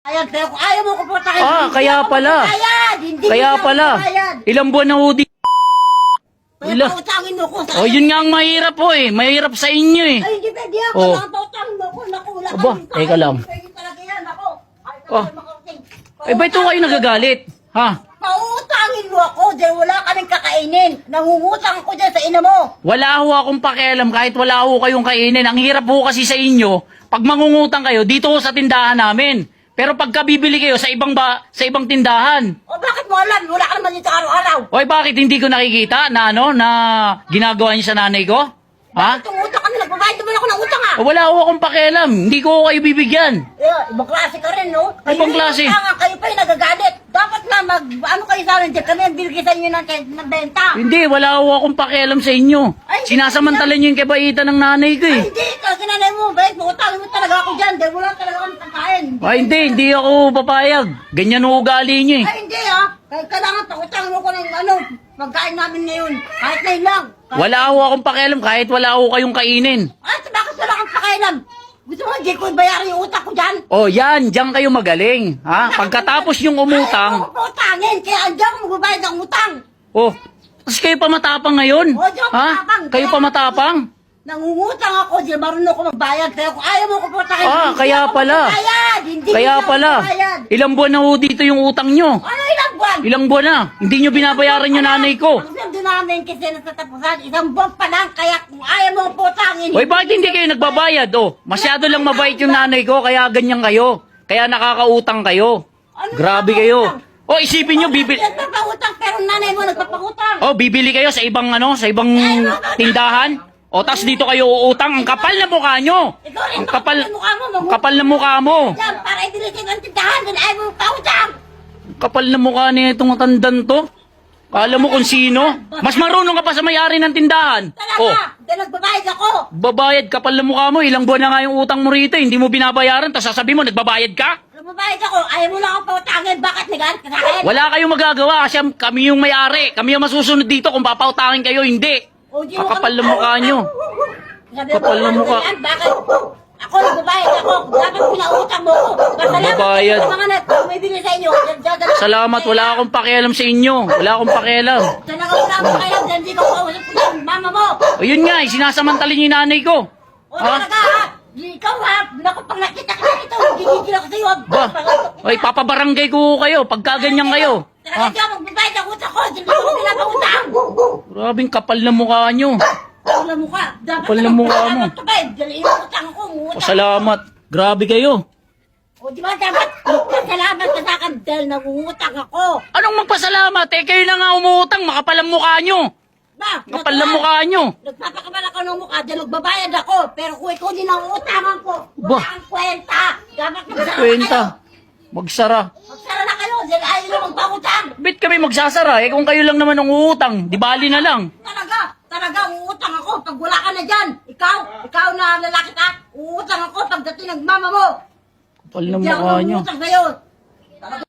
Ayan, pero kung ayaw mo ko putakin, Ah, kaya pala. Hindi Kaya pala, magbabayad. ilang buwan na ho di... Kaya Ila. pautangin mo ko sa Oh, yun nga ang mahirap po eh. Mahirap sa inyo eh. Ay, hindi pwede ako. Oh. Oh. Pautangin mo ko. Naku, wala Aba, kang teka lang. Pwede talaga yan. Ako. Ay, Oh. Eh, ba't ho kayo nagagalit? Ha? Pautangin mo ako dahil wala ka nang kakainin. Nangungutang ako dyan sa ina mo. Wala ho akong pakialam kahit wala ho kayong kainin. Ang hirap ho kasi sa inyo, pag mangungutang kayo, dito ho sa tindahan namin. Pero pagka bibili kayo sa ibang ba, sa ibang tindahan, O bakit mo alam? Wala ka naman dito araw-araw. Oy, bakit hindi ko nakikita na ano, na ginagawa niyo sa nanay ko? Ha? Itong utang kami, nagbabayad naman ako ng utang ah. Wala ho akong pakialam. Hindi ko kayo bibigyan. Yeah, ibang klase ka rin, no? Kayo Ibang yung klase? utangan, kayo pa yung nagagalit. Dapat nga mag, ano kayo sa amin dyan, kami ang binigay sa inyo ng, ng benta. Hindi, wala ho akong pakialam sa inyo. Ay, Sinasamantala niyo yung kabaitan ng nanay ko eh. Ay, hindi, kasi nanay mo, bakit mo utangin mo talaga ako dyan, dahil wala talaga kami pagkain. Ay, hindi, hindi ako papayag. Ganyan ho ugali niyo eh. Ay, hindi ah. Kaya kailangan pautangin mo ko ng ano, pagkain namin ngayon. Kahit na yun lang. Kahit- Wala ho akong pakialam kahit wala ho kayong kainin. At bakit wala kang pakailan? Gusto mo, hindi ko bayaran yung utak ko dyan? Oh, yan, diyan kayo magaling. Ha? Pagkatapos yung umutang, ko pautangin, kaya ako magbabayad ng utang. oh, kasi kayo pa matapang ngayon. Oh, di ako Ha? matapang. Kayo pa matapang. Nangungutang ako, di marunong ako magbayad. Kaya kung ayaw mo ko pautangin, Ah, hindi kaya ako pala. magbayad. Hindi Kaya ako pala, magbayad. ilang buwan na ho dito yung utang nyo. Ano ilang buwan? Ilang buwan na. Hindi nyo binabayaran yung nanay ko. Ang sweldo namin kasi natatapusan, isang buwan pa lang, kaya kung ayaw mo putangin. Hoy, bakit hindi kayo nagbabayad? Oh, masyado lang mabait yung nanay ko, kaya ganyan kayo. Kaya nakakautang kayo. Ano Grabe kayo. Oh, isipin nyo, bibili... Nagpapangutang, pero nanay mo nagpapangutang. Oh, bibili kayo sa ibang ano, sa ibang tindahan. O, tas dito kayo uutang. Ang kapal na mukha nyo. Ikaw rin, Ang kapal, ang mukha mo, ang kapal na mukha mo. Yan, para idilisin ang tindahan, dahil ayaw mo pautang. Ang kapal na mukha ni itong tandan to. Kala mo kung sino? Mas marunong ka pa sa may-ari ng tindahan. Talaga, Oh, dahil nagbabayad ako. babayad kapal na mukha mo. Ilang buwan na nga yung utang mo rito. Hindi mo binabayaran. Tapos sasabihin mo, nagbabayad ka? Nagbabayad ako, ayaw mo lang ako pautangin. Bakit nagalit ka sa akin? Wala kayong magagawa kasi am- kami yung may-ari. Kami yung masusunod dito kung papautangin kayo, hindi. O, di mo Kakapal kami- na mukha nyo. Sabi Kapal na mukha. yan, Bakit? Ako nagbabayad ako. Dapat pinautang mo ako. Pasalamat Magbabayad. sa mga net. Kung may bili sa inyo. Salamat, wala akong pakialam sa inyo. Wala akong pakialam. Talaga wala akong pakialam dahil hindi ko kausap mama mo. O yun nga, eh, sinasamantalin niyo yung nanay ko. O Ha? talaga ha. Ikaw ha. Naku, pag nakita ka dito, gigigil ako sa'yo. Ba, ay papabarangay ko kayo pagka ganyan kayo. Talaga Ha? ako magbabayad ang utang ko. Hindi ko pinapautang. Grabing kapal na mukha nyo. Wala mo ka. Dapat Kapal ng mukha mo. Dapat Daliin ang utang ko. O Utang. salamat. Grabe kayo. O di ba dapat magpasalamat ka sa akin dahil nangungutang ako. Anong magpasalamat? Eh kayo na nga umuutang, makapal ang mukha nyo. Ba, Kapal na mukha nyo. Nagpapakabal ako ng mukha dahil nagbabayad ako. Pero kung ikaw din ang utangan ko, wala kang kwenta. Dapat magsara Kwenta. na kayo. Magsara. Magsara na kayo dahil ayaw nyo magpangutang. Bit kami magsasara eh kung kayo lang naman ang uutang. Di bali na lang. Talaga, talaga uutang ako pag wala ka na dyan. Ikaw, ikaw na lalaki ka, uutang ako pagdating ng mama mo. Kapal na Hindi ako mukha nyo. mangungutang sa'yo. Talaga